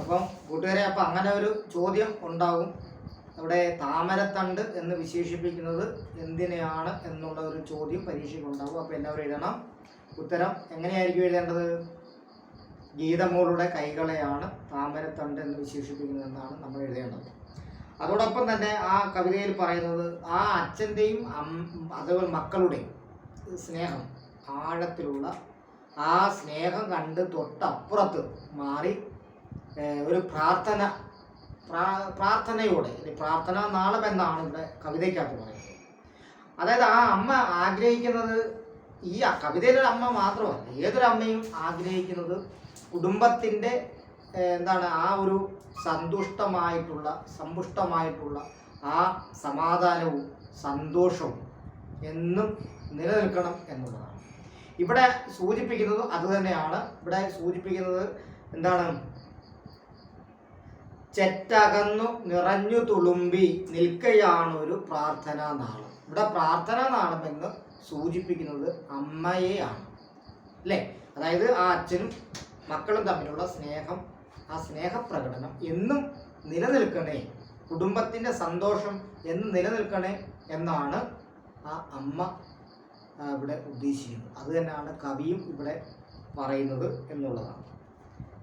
അപ്പം കൂട്ടുകാരെ അപ്പം അങ്ങനെ ഒരു ചോദ്യം ഉണ്ടാകും അവിടെ താമരത്തണ്ട് എന്ന് വിശേഷിപ്പിക്കുന്നത് എന്തിനെയാണ് എന്നുള്ള ഒരു ചോദ്യം പരീക്ഷയ്ക്ക് ഉണ്ടാവും അപ്പോൾ എല്ലാവരും എഴുതണം. ഉത്തരം എങ്ങനെയായിരിക്കും എഴുതേണ്ടത്? ഗീതമോളുടെ കൈകളെയാണ് താമരത്തണ്ട് എന്ന് വിശേഷിപ്പിക്കുന്നത് എന്നാണ് നമ്മൾ എഴുതേണ്ടത്. അതോടൊപ്പം തന്നെ ആ കവിതയിൽ പറയുന്നത് ആ അച്ഛന്റെയും അതുപോലെ മക്കളുടെയും സ്നേഹം ആഴത്തിലുള്ള ആ സ്നേഹം കണ്ട് തൊട്ടപ്പുറത്ത് മാറി ഒരു പ്രാർത്ഥന പ്രാ- പ്രാർത്ഥനയോടെ പ്രാർത്ഥന നാളം എന്നാണ് ഇവിടെ കവിതയ്ക്കകത്ത് പറയുന്നത്. അതായത് ആ അമ്മ ആഗ്രഹിക്കുന്നത് ഈ കവിതയിലൊരു കവിതയിലെ അമ്മ മാത്രമല്ല ഏതൊരു അമ്മയും ആഗ്രഹിക്കുന്നത് കുടുംബത്തിന്റെ എന്താണ് ആ ഒരു സന്തുഷ്ടമായിട്ടുള്ള സമ്പുഷ്ടമായിട്ടുള്ള ആ സമാധാനവും സന്തോഷവും എന്നും നിലനിൽക്കണം എന്നുള്ളതാണ്. ഇവിടെ സൂചിപ്പിക്കുന്നത് അത് തന്നെയാണ്. ഇവിടെ സൂചിപ്പിക്കുന്നത് എന്താണ്? ചെറ്റകന്നു നിറഞ്ഞു തുളുമ്പി നിൽക്കയാണൊരു പ്രാർത്ഥനാ നാളം. ഇവിടെ പ്രാർത്ഥനാ നാളം എന്ന് സൂചിപ്പിക്കുന്നത് അമ്മയെയാണ്. അല്ലേ? അതായത് ആ അച്ഛനും മക്കളും തമ്മിലുള്ള സ്നേഹം ആ സ്നേഹപ്രകടനം എന്നും നിലനിൽക്കണേ. കുടുംബത്തിന്റെ സന്തോഷം എന്ന് നിലനിൽക്കണേ എന്നാണ് ആ അമ്മ ഇവിടെ ഉദ്ദേശിക്കുന്നത്. അത് തന്നെയാണ് കവിയും ഇവിടെ പറയുന്നത് എന്നുള്ളതാണ്.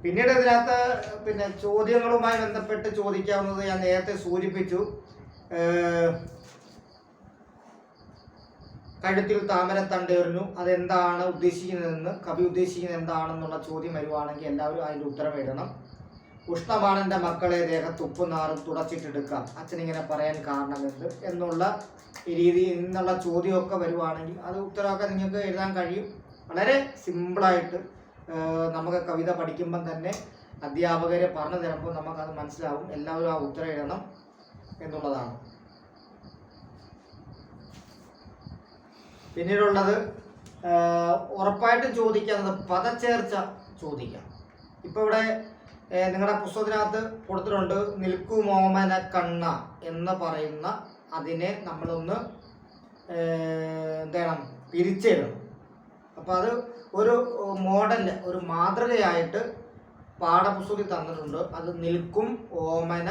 പിന്നീട് ഇതിനകത്ത് പിന്നെ ചോദ്യങ്ങളുമായി ബന്ധപ്പെട്ട് ചോദിക്കാവുന്നത് ഞാൻ നേരത്തെ സൂചിപ്പിച്ചു. കഴുത്തിൽ താമരത്തണ്ടേറിഞ്ഞു അതെന്താണ് ഉദ്ദേശിക്കുന്നതെന്ന് കവി ഉദ്ദേശിക്കുന്നത് എന്താണെന്നുള്ള ചോദ്യം വരുവാണെങ്കിൽ എല്ലാവരും അതിന്റെ ഉത്തരം എഴുതണം. ഉഷ്ണമാണ് എന്റെ മക്കളെ ദേഹത്ത് ഉപ്പുനാറും തുടച്ചിട്ടെടുക്കാം. അച്ഛനിങ്ങനെ പറയാൻ കാരണമെന്ത് എന്നുള്ള രീതി നിന്നുള്ള ചോദ്യമൊക്കെ വരുവാണെങ്കിൽ അത് ഉത്തരമൊക്കെ നിങ്ങൾക്ക് എഴുതാൻ കഴിയും. വളരെ സിമ്പിളായിട്ട് നമുക്ക് കവിത പഠിക്കുമ്പം തന്നെ അധ്യാപകരെ പറഞ്ഞു തരുമ്പോൾ നമുക്കത് മനസ്സിലാവും. എല്ലാവരും ആ ഉത്തരം എഴുതണം എന്നുള്ളതാണ്. പിന്നീടുള്ളത് ഉറപ്പായിട്ടും ചോദിക്കുന്നത് പദച്ചേർച്ച ചോദിക്കാം. ഇപ്പോൾ ഇവിടെ നിങ്ങളുടെ പുസ്തകത്തിനകത്ത് കൊടുത്തിട്ടുണ്ട് നിൽക്കുമോമന കണ്ണ എന്ന് പറയുന്ന അതിനെ നമ്മളൊന്ന് എന്താണ് എന്ത് ചെയ്യണം പിരിച്ചെഴുതണം. അപ്പോൾ അത് ഒരു മോഡൽ ഒരു മാതൃകയായിട്ട് പാഠപുസ്തകത്തിൽ തന്നിട്ടുണ്ട്. അത് നിൽക്കും ഓമന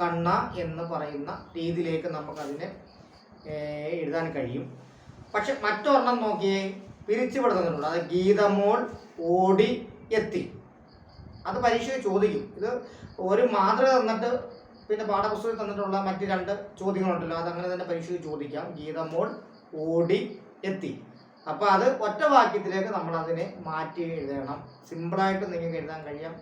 കണ്ണ എന്ന് പറയുന്ന രീതിയിലേക്ക് നമുക്കതിനെ എഴുതാൻ കഴിയും. പക്ഷെ മറ്റൊരെണ്ണം നോക്കിയേ പിരിച്ചുവിടെ തന്നിട്ടുണ്ട് അത് ഗീതമോൾ ഓടി എത്തി. അത് പരീക്ഷയിൽ ചോദിക്കും. ഇത് ഒരു മാതൃക തന്നിട്ട് പിന്നെ പാഠപുസ്തകത്തിൽ തന്നിട്ടുള്ള മറ്റ് രണ്ട് ചോദ്യങ്ങളുണ്ടല്ലോ. അത് അങ്ങനെ തന്നെ പരീക്ഷയിൽ ചോദിക്കാം. ഗീതമോൾ ഓടി എത്തി. അപ്പോൾ അത് ഒറ്റ വാക്യത്തിലേക്ക് നമ്മൾ അതിനെ മാറ്റി എഴുതണം. സിമ്പിളായിട്ട് നിങ്ങൾക്ക് എഴുതാൻ കഴിയാം.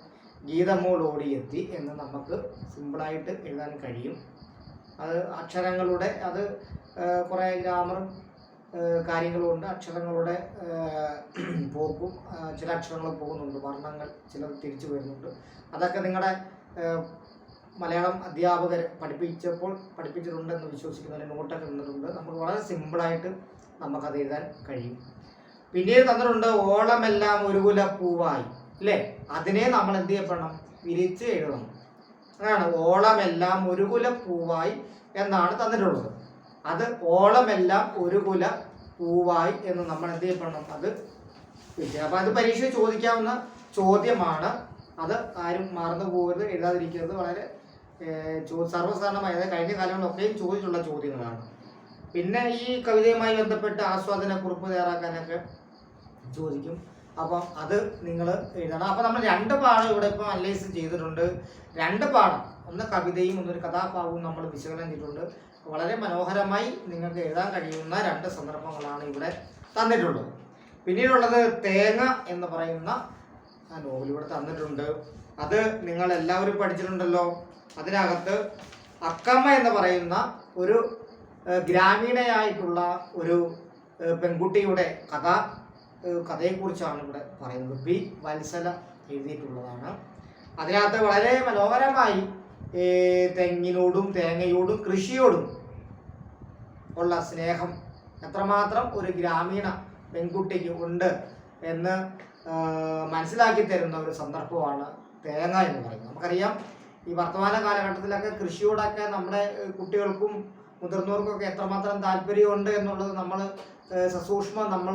ഗീതമോടോടി എത്തി എന്ന് നമുക്ക് സിമ്പിളായിട്ട് എഴുതാൻ കഴിയും. അത് അക്ഷരങ്ങളുടെ അത് കുറേ ഗ്രാമറും കാര്യങ്ങളുമുണ്ട് അക്ഷരങ്ങളുടെ പോക്കും ചില അക്ഷരങ്ങൾ പോകുന്നുണ്ട്. വർണങ്ങൾ ചിലത് തിരിച്ചു വരുന്നുണ്ട്. അതൊക്കെ നിങ്ങളുടെ മലയാളം അധ്യാപകർ പഠിപ്പിച്ചപ്പോൾ പഠിപ്പിച്ചിട്ടുണ്ടെന്ന് വിശ്വസിക്കുന്നതിന് നോട്ടൊക്കെ തന്നിട്ടുണ്ട് നമുക്ക് വളരെ സിമ്പിളായിട്ട് നമുക്കത് എഴുതാൻ കഴിയും. പിന്നീട് തന്നിട്ടുണ്ട് ഓളമെല്ലാം ഒരു കുല പൂവായി. അല്ലേ അതിനെ നമ്മൾ എന്ത് ചെയ്യപ്പെടണം? വിരിച്ച് എഴുതണം. അതാണ് ഓളമെല്ലാം ഒരു കുല പൂവായി എന്നാണ് തന്നിട്ടുള്ളത്. അത് ഓളമെല്ലാം ഒരു കുല പൂവായി എന്ന് നമ്മൾ എന്ത് ചെയ്യപ്പെടണം? അത് അപ്പോൾ അത് പരീക്ഷ ചോദിക്കാവുന്ന ചോദ്യമാണ്. അത് ആരും മറന്നു പോകരുത് എഴുതാതിരിക്കരുത്. വളരെ ഏഹ്, ചോ- സർവസാധാരണമായ അതായത് കഴിഞ്ഞ കാലങ്ങളിലൊക്കെയും ചോദിച്ചുള്ള ചോദ്യങ്ങളാണ്. പിന്നെ ഈ കവിതയുമായി ബന്ധപ്പെട്ട് ആസ്വാദന കുറിപ്പ് തയ്യാറാക്കാനൊക്കെ ചോദിക്കും. അപ്പം അത് നിങ്ങൾ എഴുതണം. അപ്പം നമ്മൾ രണ്ട് പാഠം ഇവിടെ ഇപ്പം അനലൈസ് ചെയ്തിട്ടുണ്ട്. രണ്ട് പാഠം. ഒന്ന് കവിതയും ഒന്നൊരു കഥാഭാവവും നമ്മൾ വിശകലനം ചെയ്തിട്ടുണ്ട്. വളരെ മനോഹരമായി നിങ്ങൾക്ക് എഴുതാൻ കഴിയുന്ന രണ്ട് സന്ദർഭങ്ങളാണ് ഇവിടെ തന്നിട്ടുള്ളത്. പിന്നീടുള്ളത് തേങ്ങ എന്ന് പറയുന്ന നോവൽ ഇവിടെ തന്നിട്ടുണ്ട്. അത് നിങ്ങൾ എല്ലാവരും പഠിച്ചിട്ടുണ്ടല്ലോ. അതിനകത്ത് അക്കമ്മ എന്ന് പറയുന്ന ഒരു ഗ്രാമീണയായിട്ടുള്ള ഒരു പെൺകുട്ടിയുടെ കഥ കഥയെക്കുറിച്ചാണ് ഇവിടെ പറയുന്നത്. പി. വത്സല എഴുതിയിട്ടുള്ളതാണ്. അതിനകത്ത് വളരെ മനോഹരമായി തെങ്ങിനോടും തേങ്ങയോടും കൃഷിയോടും ഉള്ള സ്നേഹം എത്രമാത്രം ഒരു ഗ്രാമീണ പെൺകുട്ടിക്ക് ഉണ്ട് എന്ന് മനസ്സിലാക്കി തരുന്ന ഒരു സന്ദർഭമാണ് തേങ്ങ എന്ന് പറയുന്നത്. നമുക്കറിയാം ഈ വർത്തമാന കാലഘട്ടത്തിലൊക്കെ കൃഷിയോടൊക്കെ നമ്മുടെ കുട്ടികൾക്കും മുതിർന്നവർക്കൊക്കെ എത്രമാത്രം താല്പര്യമുണ്ട് എന്നുള്ളത് നമ്മൾ സസൂക്ഷ്മം നമ്മൾ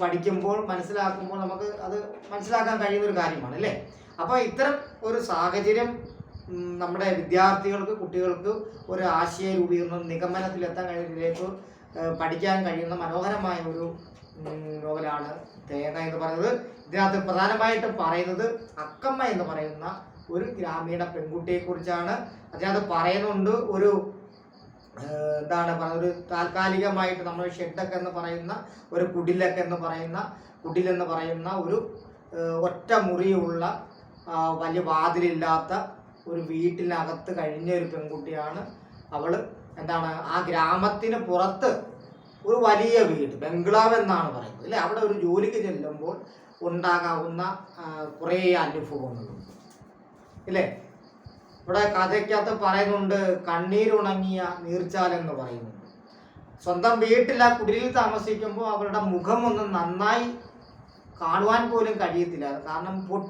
പഠിക്കുമ്പോൾ മനസ്സിലാക്കുമ്പോൾ നമുക്ക് അത് മനസ്സിലാക്കാൻ കഴിയുന്ന ഒരു കാര്യമാണ് അല്ലേ? അപ്പോൾ ഇത്തരം ഒരു സാഹചര്യം നമ്മുടെ വിദ്യാർത്ഥികൾക്ക് കുട്ടികൾക്ക് ഒരു ആശയ രൂപീകരണം നിഗമനത്തിലെത്താൻ കഴിയുന്നതിലേക്ക് പഠിക്കാൻ കഴിയുന്ന മനോഹരമായ ഒരു നോവലാണ് തേങ്ങ എന്ന് പറയുന്നത്. ഇതിനകത്ത് പ്രധാനമായിട്ടും പറയുന്നത് അക്കമ്മ എന്ന് പറയുന്ന ഒരു ഗ്രാമീണ പെൺകുട്ടിയെ കുറിച്ചാണ് അതിനകത്ത് പറയുന്നുണ്ട് ഒരു എന്താണ് പറയുന്നത് ഒരു താൽക്കാലികമായിട്ട് നമ്മൾ ഷെഡൊക്കെ എന്ന് പറയുന്ന ഒരു കുടിലൊക്കെ എന്ന് പറയുന്ന കുടിലെന്ന് പറയുന്ന ഒരു ഒറ്റ മുറിയുള്ള വലിയ വാതിലില്ലാത്ത ഒരു വീട്ടിനകത്ത് കഴിഞ്ഞ ഒരു പെൺകുട്ടിയാണ് അവൾ എന്താണ്? ആ ഗ്രാമത്തിന് പുറത്ത് ഒരു വലിയ വീട് ബംഗ്ലാവ് എന്നാണ് പറയുന്നത്. അല്ലേ? അവിടെ ഒരു ജോലിക്ക് ചെല്ലുമ്പോൾ ഉണ്ടാകാവുന്ന കുറേ അനുഭവങ്ങളുണ്ട്. ഇല്ലേ ഇവിടെ കഥയ്ക്കകത്ത് പറയുന്നുണ്ട് കണ്ണീരുണങ്ങിയ നീർച്ചാൽ എന്ന് പറയുന്നുണ്ട്. സ്വന്തം വീട്ടിൽ ആ കുടിലിൽ താമസിക്കുമ്പോൾ അവരുടെ മുഖമൊന്നും നന്നായി കാണുവാൻ പോലും കഴിയത്തില്ല. കാരണം